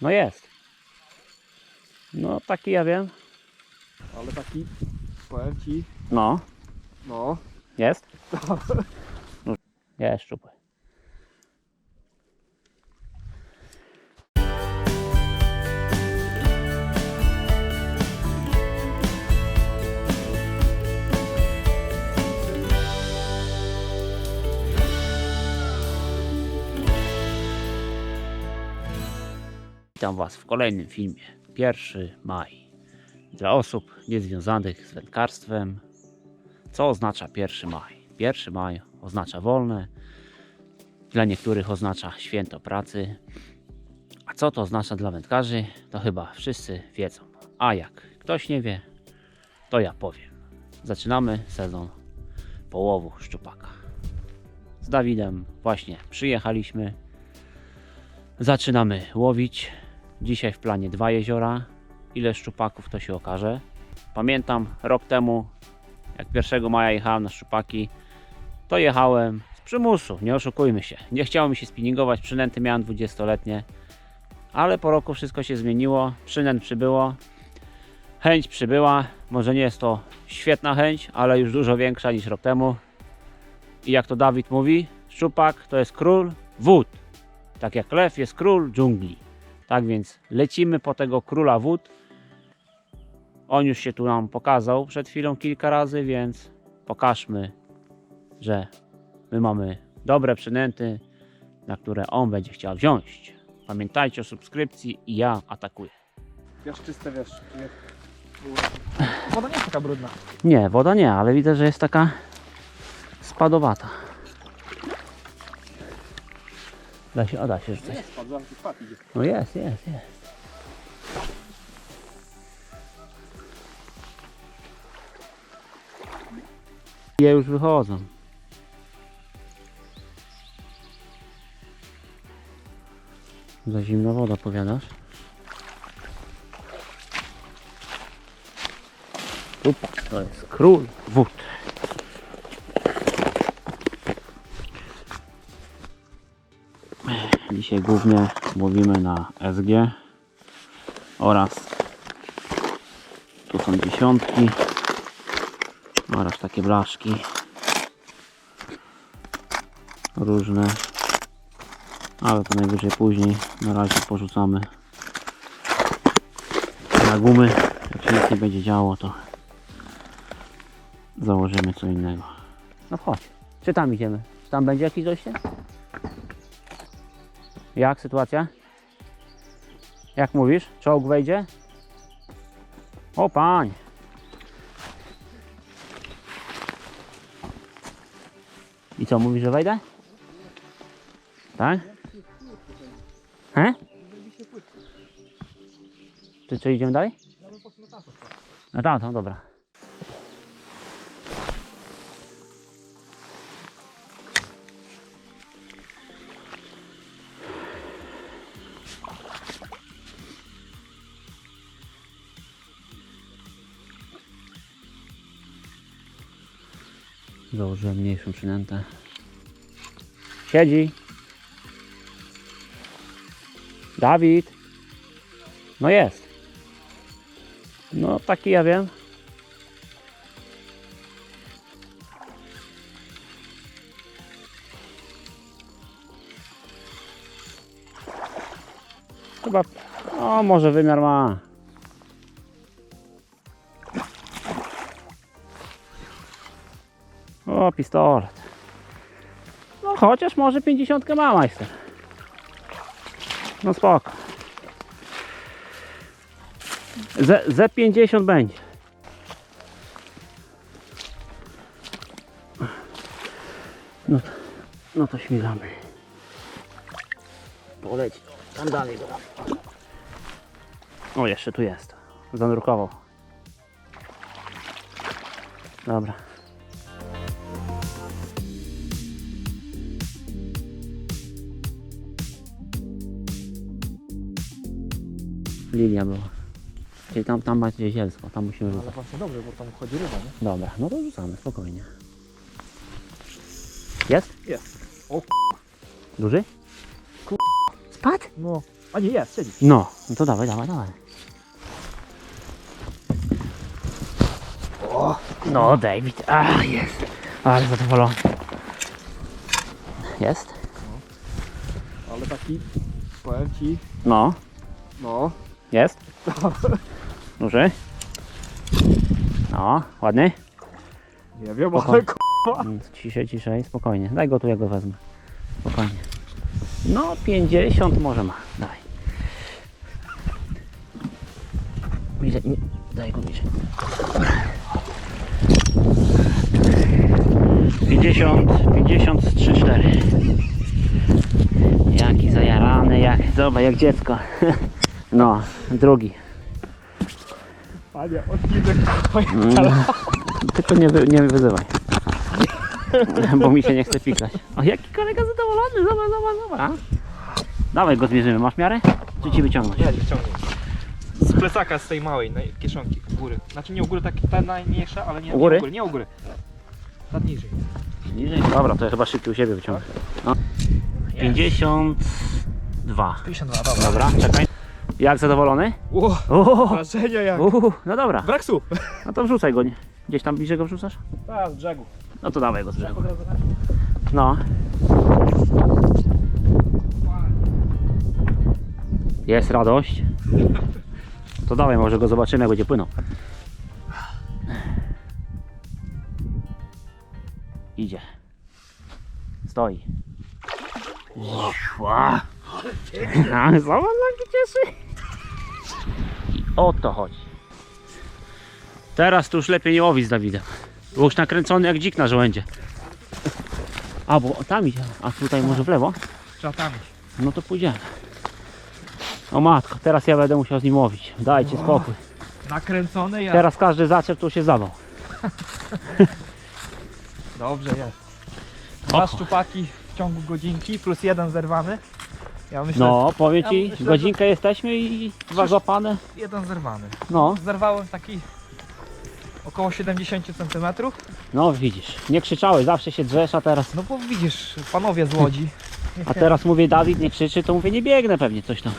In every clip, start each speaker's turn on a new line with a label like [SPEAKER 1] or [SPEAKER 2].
[SPEAKER 1] No jest. No taki ja wiem.
[SPEAKER 2] Ale taki, powiem ci,
[SPEAKER 1] No,
[SPEAKER 2] no,
[SPEAKER 1] jest. No, Jest szczupły. Witam Was w kolejnym filmie. 1 maj. Dla osób niezwiązanych z wędkarstwem, co oznacza 1 maj? 1 maj oznacza wolne, dla niektórych oznacza święto pracy. A co to oznacza dla wędkarzy, to chyba wszyscy wiedzą. A jak ktoś nie wie, to ja powiem. Zaczynamy sezon połowu szczupaka. Z Dawidem właśnie przyjechaliśmy. Zaczynamy łowić. Dzisiaj w planie dwa jeziora. Ile szczupaków to się okaże. Pamiętam rok temu jak 1 maja jechałem na szczupaki, to jechałem z przymusu, nie oszukujmy się. Nie chciało mi się spinningować, przynęty miałem 20-letnie, ale po roku wszystko się zmieniło, przynęt przybyło, chęć przybyła, może nie jest to świetna chęć, ale już dużo większa niż rok temu. I jak to Dawid mówi, szczupak to jest król wód, tak jak lew jest król dżungli. Tak więc lecimy po tego króla wód, on już się tu nam pokazał przed chwilą kilka razy, więc pokażmy, że my mamy dobre przynęty, na które on będzie chciał wziąć. Pamiętajcie o subskrypcji i ja atakuję.
[SPEAKER 2] wiesz, czyste, wiesz, woda nie jest taka brudna.
[SPEAKER 1] Nie, woda nie, ale widzę, że jest taka spadowata. Da się, a da się rzucać. No jest, jest, jest. Je już wychodzą. Za zimna woda, powiadasz? Upa, to jest król wód. Dzisiaj głównie łowimy na SG oraz tu są dziesiątki oraz takie blaszki różne ale to najwyżej później na razie porzucamy na gumy jak się nic nie będzie działo to założymy co innego no chodź, czy tam idziemy? czy tam będzie jakieś dojście? Jak sytuacja? Jak mówisz? Czołg wejdzie? O pań! I co, mówisz, że wejdę? Tak? He? Czy co, idziemy dalej? No tam, tam, dobra. Założyłem mniejszą przynętę. Siedzi. Dawid. No jest. No taki ja wiem. Chyba, o może wymiar ma. Pistolet. No chociaż może 50 ma majster. No spoko. Z, z 50 będzie. No, no to śmigamy. Poleci. Tam dalej. O, jeszcze tu jest. Zanurkował. Dobra. Lilia była. Czyli tam, tam macie zielsko, tam musimy
[SPEAKER 2] Ale
[SPEAKER 1] rzucać.
[SPEAKER 2] właśnie dobrze, bo tam chodzi ryba, nie?
[SPEAKER 1] Dobra, no to rzucamy, spokojnie. Jest?
[SPEAKER 2] Jest. O
[SPEAKER 1] Duży?
[SPEAKER 2] Ku-
[SPEAKER 1] Spadł?
[SPEAKER 2] No, A nie, jest, siedzi.
[SPEAKER 1] No, no to dawaj, dawaj, dawaj. O, no David, a jest. Ale zadowolony. Jest?
[SPEAKER 2] Ale taki, powiem ci,
[SPEAKER 1] No,
[SPEAKER 2] no.
[SPEAKER 1] Jest. Duży. No, ładny.
[SPEAKER 2] Nie wiem,
[SPEAKER 1] Spoko.
[SPEAKER 2] ale k***a.
[SPEAKER 1] Mm, Ciszej, ciszej, spokojnie. Daj go tu, ja go wezmę. Spokojnie. No, 50 może ma. Daj. Bliżej, nie, daj go bliżej. 50, 53, 4. Jaki zajarany, jak, zobacz, jak dziecko. No, drugi.
[SPEAKER 2] Panie, odcinek.
[SPEAKER 1] Mm. Tylko nie, wy, nie wyzywaj. Bo mi się nie chce pikać. O, jaki kolega zadowolony, zobacz, zobacz, zobacz. Dawaj go zmierzymy, masz miarę? Czy ci wyciągnąć?
[SPEAKER 2] Nie, nie wciągnij. Z plecaka z tej małej kieszonki u góry. Znaczy nie u góry, tak ta najmniejsza, ale nie
[SPEAKER 1] U góry?
[SPEAKER 2] Nie u góry. Nie u góry. Ta niżej.
[SPEAKER 1] Niżej? Dobra, to ja chyba szybciej u siebie wyciągnę. No. 52.
[SPEAKER 2] 52, dobra.
[SPEAKER 1] Dobra, czekaj. Jak zadowolony?
[SPEAKER 2] Ło,
[SPEAKER 1] O,
[SPEAKER 2] wrażenia jak.
[SPEAKER 1] no dobra,
[SPEAKER 2] Brak słów.
[SPEAKER 1] no to wrzucaj go. Gdzieś tam bliżej go wrzucasz?
[SPEAKER 2] A, z brzegu.
[SPEAKER 1] No to dawaj go z brzegu.
[SPEAKER 2] Na-
[SPEAKER 1] No. Jest radość. To dawaj, może go zobaczymy, jak będzie płynął. Idzie. Stoi. Ła. A, Zobacz, jak się cieszy. O to chodzi. Teraz to już lepiej nie łowić z Dawidem. Był już nakręcony jak dzik na żołędzie. A, bo tam idzie. A tutaj może w lewo?
[SPEAKER 2] Trzeba tam iść.
[SPEAKER 1] No to pójdziemy. O matko, teraz ja będę musiał z nim łowić. Dajcie spokój.
[SPEAKER 2] Nakręcony jest.
[SPEAKER 1] Teraz każdy zaczep to się zawał.
[SPEAKER 2] Dobrze jest. Dwa
[SPEAKER 1] Oko.
[SPEAKER 2] szczupaki w ciągu godzinki plus jeden zerwany. Ja myślę,
[SPEAKER 1] No, powiem
[SPEAKER 2] Ja
[SPEAKER 1] ci,
[SPEAKER 2] myślę,
[SPEAKER 1] godzinkę jesteśmy i dwa złapane.
[SPEAKER 2] jeden zerwany.
[SPEAKER 1] No,
[SPEAKER 2] Zerwałem taki około 70 cm.
[SPEAKER 1] no widzisz. Nie krzyczałeś, zawsze się drzesz, a teraz.
[SPEAKER 2] No bo widzisz, panowie z Łodzi.
[SPEAKER 1] A teraz mówię Dawid nie krzyczy, to mówię nie biegnę pewnie coś tam.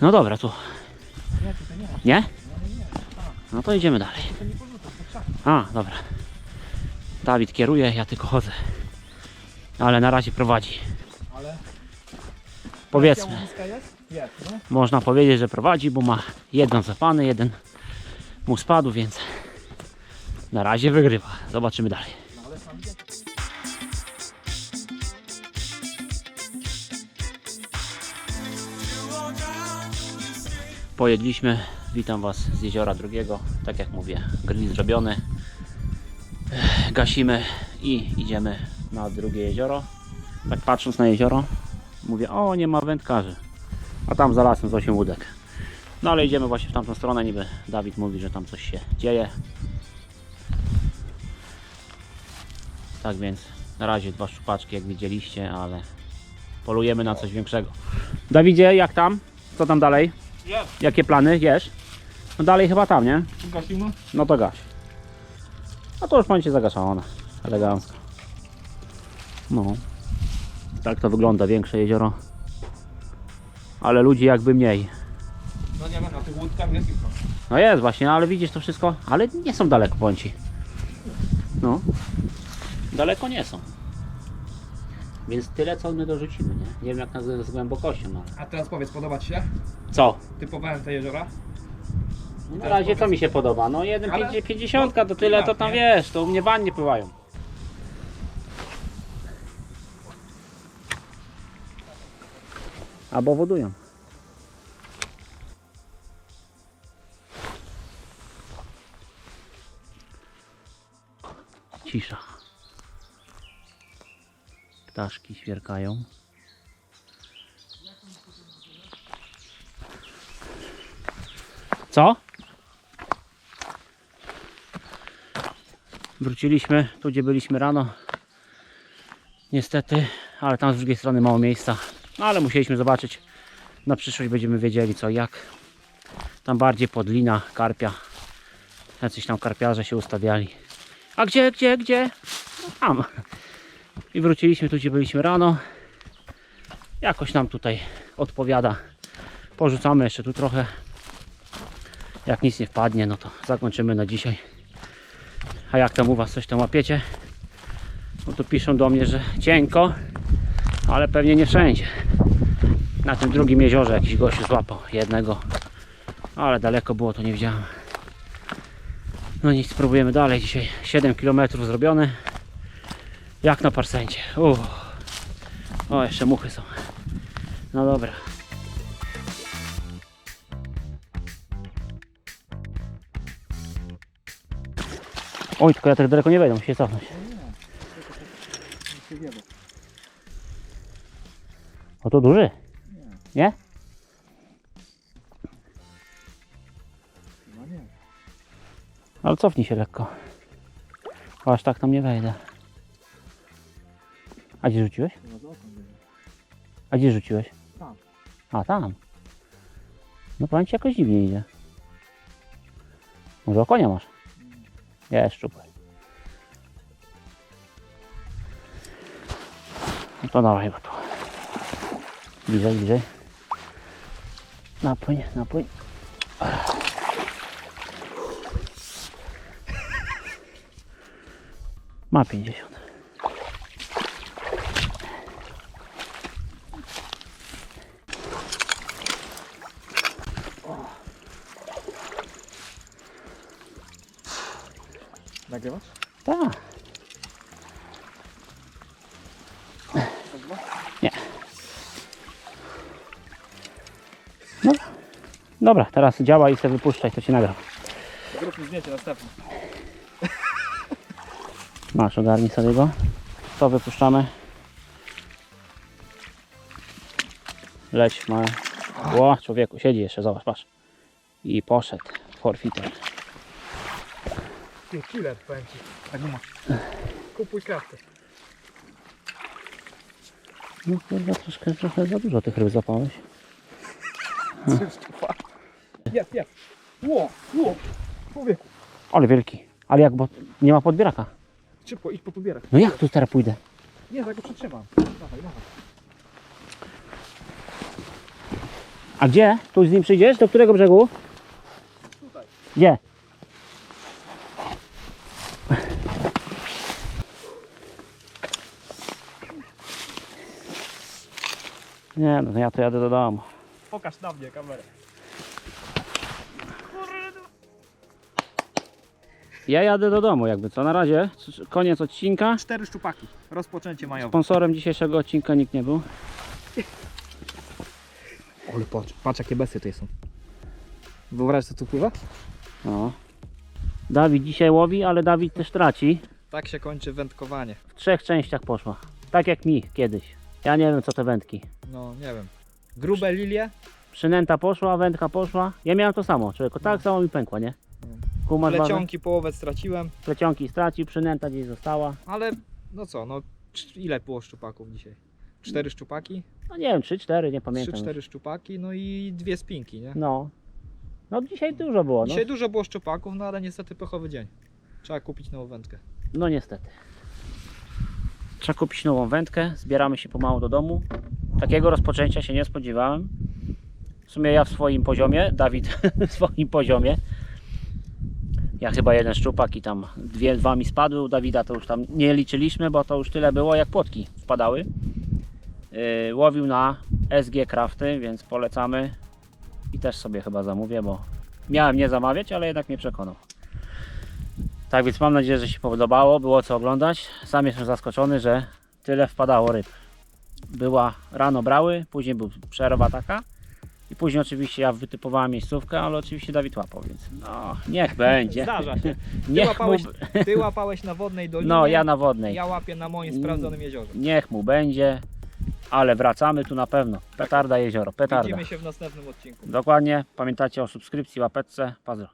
[SPEAKER 1] No dobra, tu.
[SPEAKER 2] Nie?
[SPEAKER 1] No to idziemy dalej. A, dobra. Dawid kieruje, ja tylko chodzę. Ale na razie prowadzi. Powiedzmy.
[SPEAKER 2] no.
[SPEAKER 1] Można powiedzieć, że prowadzi, bo ma jeden zapany, jeden mu spadł, więc na razie wygrywa. Zobaczymy dalej. Pojedliśmy, witam Was z jeziora drugiego. Tak jak mówię, grill zrobiony. Gasimy i idziemy na drugie jezioro. Tak patrząc na jezioro, mówię, o nie ma wędkarzy. A tam za lasem z 8 łódek. No ale idziemy właśnie w tamtą stronę, niby Dawid mówi, że tam coś się dzieje. Tak więc na razie dwa szczupaczki jak widzieliście, ale polujemy na coś większego. Dawidzie, jak tam? Co tam dalej?
[SPEAKER 2] Jest.
[SPEAKER 1] Jakie plany? Jesz? No dalej chyba tam, nie?
[SPEAKER 2] Gasimy?
[SPEAKER 1] No to gaś. No to już będzie zagaszone. Elegancko. No. Tak to wygląda, większe jezioro. Ale ludzi jakby mniej.
[SPEAKER 2] No nie ma, na tych łódkach jest tylko.
[SPEAKER 1] No jest właśnie, ale widzisz to wszystko? Ale nie są daleko bądź. No. Daleko nie są. Więc tyle co my dorzucimy, nie? Nie wiem jak nazwać z głębokością, no.
[SPEAKER 2] A teraz powiedz, podoba Ci się?
[SPEAKER 1] Co?
[SPEAKER 2] Typowałem te jeziora?
[SPEAKER 1] No na razie co mi się podoba? No jeden
[SPEAKER 2] Ale-
[SPEAKER 1] 50 to tyle to tam wiesz, to u mnie wannie pływają. Albo wodują. Cisza. Ptaszki świerkają. Co? Wróciliśmy tu, gdzie byliśmy rano. Niestety, ale tam z drugiej strony mało miejsca. No ale musieliśmy zobaczyć. Na przyszłość będziemy wiedzieli co jak. Tam bardziej podlina, karpia. Jacyś tam karpiarze się ustawiali. A gdzie, gdzie, gdzie? No tam. I wróciliśmy tu, gdzie byliśmy rano. jakoś nam tutaj odpowiada. Porzucamy jeszcze tu trochę. Jak nic nie wpadnie, no to zakończymy na dzisiaj. A jak tam u Was coś tam łapiecie? No to piszą do mnie, że cienko, ale pewnie nie wszędzie. Na tym drugim jeziorze jakiś gościu złapał jednego, ale daleko było, to nie widziałem. No nic, spróbujemy dalej. Dzisiaj 7 km zrobione. Jak na parsencie. Uff. O, jeszcze muchy są. No dobra. Oj, tylko ja tak daleko nie wejdę, muszę się cofnąć. O to duży? Nie?
[SPEAKER 2] No nie.
[SPEAKER 1] Ale cofnij się lekko. Bo Aż tak tam nie wejdę. A gdzie rzuciłeś? A gdzie rzuciłeś?
[SPEAKER 2] Tam.
[SPEAKER 1] A, tam. No powiem ci jakoś dziwnie idzie. Może o konia masz? Jest szczupły. No to dawaj go tu. Bliżej, bliżej. Napłyń, napłyń. Ma 50.
[SPEAKER 2] Nagrywasz?
[SPEAKER 1] Tak. Dobra, teraz działa i sobie wypuszczaj, to ci nagram.
[SPEAKER 2] Zróbmy zdjęcie następne.
[SPEAKER 1] Masz, ogarnij sobie go. To wypuszczamy. Leć ma. Ło, człowieku, siedzi jeszcze, zobacz, patrz. I poszedł. Forfiter.
[SPEAKER 2] Ty, killer, powiem ci. Tak nie ma. Kupuj krawkę.
[SPEAKER 1] No kurwa, troszkę, trochę za dużo tych ryb zapałeś.
[SPEAKER 2] Jest, jest. Ło, ło. Człowieku.
[SPEAKER 1] Ale wielki. Ale jak, bo nie ma podbieraka.
[SPEAKER 2] Szybko, idź po pobierach.
[SPEAKER 1] No jak tu teraz pójdę?
[SPEAKER 2] Nie, tak go przytrzymam. Dawaj, dawaj.
[SPEAKER 1] A gdzie? Tu z nim przyjdziesz? Do którego brzegu?
[SPEAKER 2] Tutaj.
[SPEAKER 1] Gdzie? Nie, no ja to jadę do domu.
[SPEAKER 2] Pokaż na mnie kamerę.
[SPEAKER 1] Ja jadę do domu jakby co. Na razie koniec odcinka.
[SPEAKER 2] Cztery szczupaki. Rozpoczęcie majowe.
[SPEAKER 1] Sponsorem dzisiejszego odcinka nikt nie był.
[SPEAKER 2] Ale patrz, patrz jakie besy tutaj są. Wyobraź co tu pływa?
[SPEAKER 1] No. Dawid dzisiaj łowi, ale Dawid też traci.
[SPEAKER 2] Tak się kończy wędkowanie.
[SPEAKER 1] W trzech częściach poszła. Tak jak mi kiedyś. Ja nie wiem co te wędki.
[SPEAKER 2] No, nie wiem. Grube lilie.
[SPEAKER 1] Przynęta poszła, wędka poszła. Ja miałem to samo, człowieku. Tak samo mi pękła, nie? Bazę?
[SPEAKER 2] Plecionki połowę straciłem.
[SPEAKER 1] Plecionki stracił, przynęta gdzieś została.
[SPEAKER 2] Ale no co, no cz- ile było szczupaków dzisiaj? Cztery szczupaki?
[SPEAKER 1] No nie wiem, 3-4, nie pamiętam.
[SPEAKER 2] Trzy, cztery szczupaki, no i dwie spinki, nie?
[SPEAKER 1] No. No dzisiaj dużo było, no.
[SPEAKER 2] Dzisiaj dużo było szczupaków, no ale niestety pechowy dzień. Trzeba kupić nową wędkę.
[SPEAKER 1] No niestety. Trzeba kupić nową wędkę, zbieramy się pomału do domu. Takiego rozpoczęcia się nie spodziewałem. W sumie ja w swoim poziomie, Dawid w swoim poziomie. Ja chyba jeden szczupak i tam dwie, dwa mi spadły. U Dawida to już tam nie liczyliśmy, bo to już tyle było jak płotki wpadały. Yy, łowił na SG Crafty, więc polecamy. I też sobie chyba zamówię, bo miałem nie zamawiać, ale jednak mnie przekonał. Tak więc mam nadzieję, że się podobało, było co oglądać. Sam jestem zaskoczony, że tyle wpadało ryb. Była rano brały, później był przerwa taka i później oczywiście ja wytypowałem miejscówkę, ale oczywiście Dawid łapał, więc no niech będzie.
[SPEAKER 2] Zdarza się. Ty
[SPEAKER 1] Niech mu,
[SPEAKER 2] łapałeś, ty łapałeś na wodnej dolinie.
[SPEAKER 1] no ja na wodnej.
[SPEAKER 2] Ja łapię na moim sprawdzonym jeziorze.
[SPEAKER 1] Niech mu będzie, ale wracamy tu na pewno. Petarda jezioro, petarda.
[SPEAKER 2] Widzimy się w następnym odcinku.
[SPEAKER 1] Dokładnie, pamiętajcie o subskrypcji, łapeczce, pazdro.